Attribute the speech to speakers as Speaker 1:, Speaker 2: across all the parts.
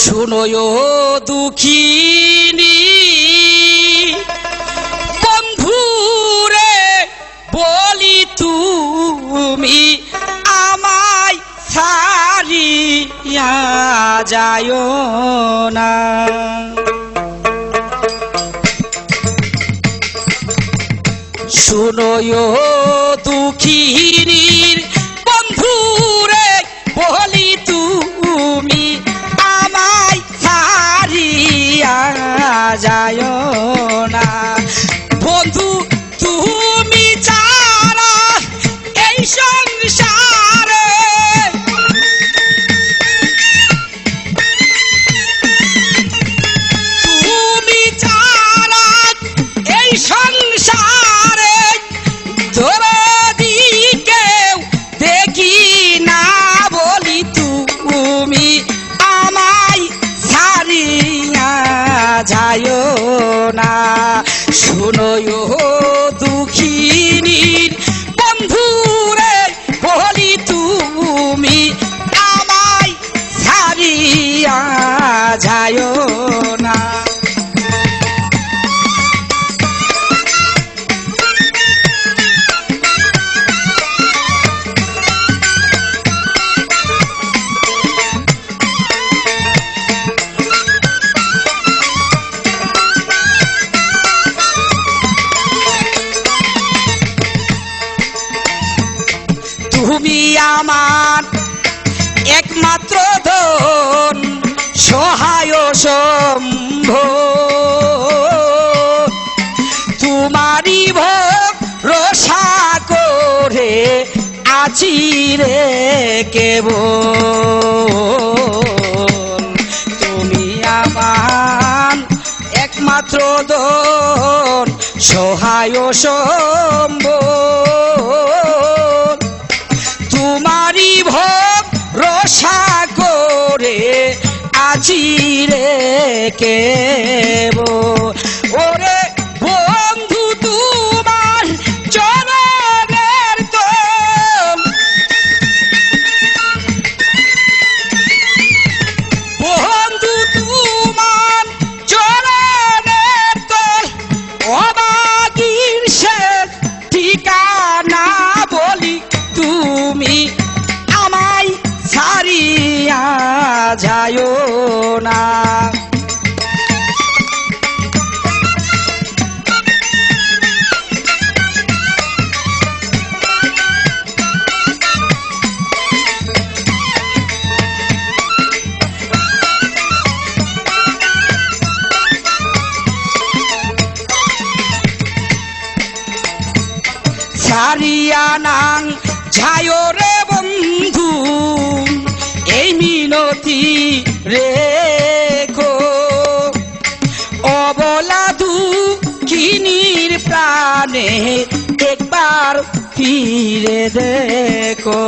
Speaker 1: শুনোয় দুঃখিনী। বন্ধুরে বলি তুমি আমায় ছাড়িয়া যায় না। শুনোয় দুঃখিনীর যায় না। আমার একমাত্র ধন সহায় সম্ভ তোমারই ভোগ রসা করে আছি রে কেব তুমি আমার একমাত্র দন সহায় সম্ভব আছি রে কেব ছাড়িয়া নাং। যায় রে বন্ধু, এই মিনতি রেখো। অবলাধু কিনির প্রাণে একবার ফিরে দেখো।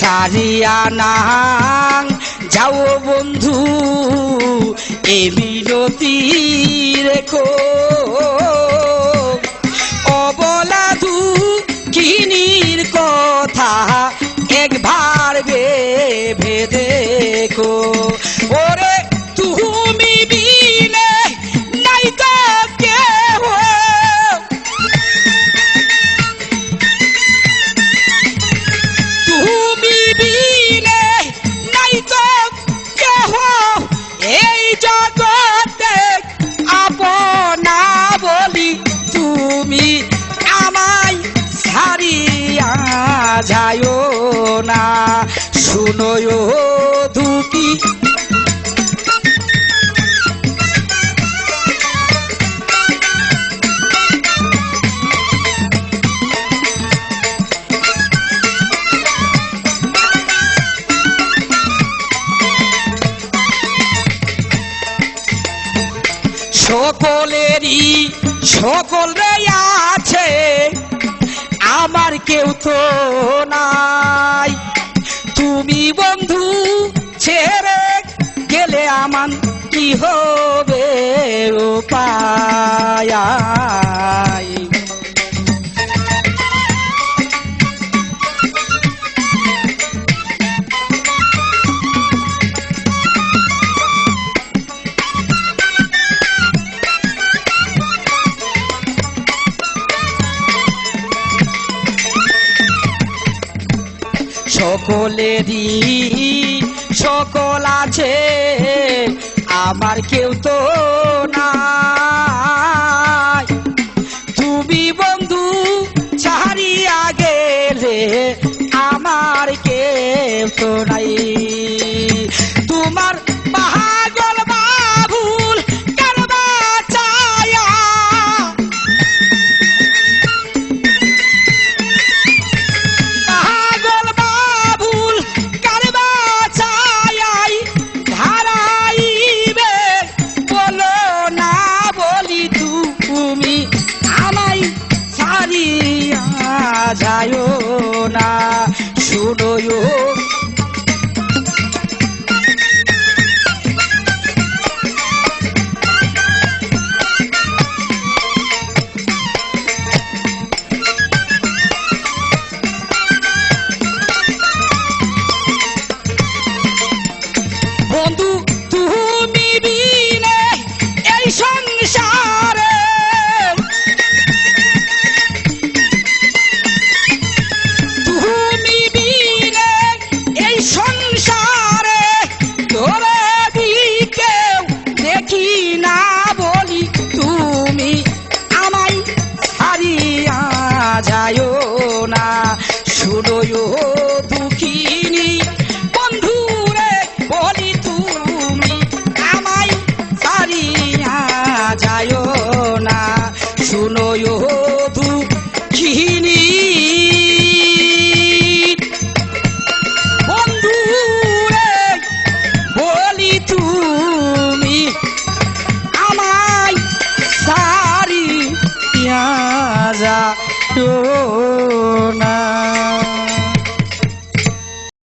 Speaker 1: ছাড়িয়া নাং, যাও বন্ধু এ মিনতি রেখো। ভেবে দেখো। ওরে, তুমি বিনে নাই তো কেহ। তুমি বিনে নাই তো কেহ। এই জগতে আপনা বলি তুমি আমায় ছাড়িয়া যায় না। শুনোয় দুকি সকলেরই সকল আছে আমার কেউ তো নাই। তুমি বন্ধু ছেড়ে গেলে আমার কি হবে উপায়? সকলেরই সকল আছে আমার কেউ তো নাই। তুমি বন্ধু ছাড়িয়া গেলে আমার কেউ তো নাই। তোমার পাহাড়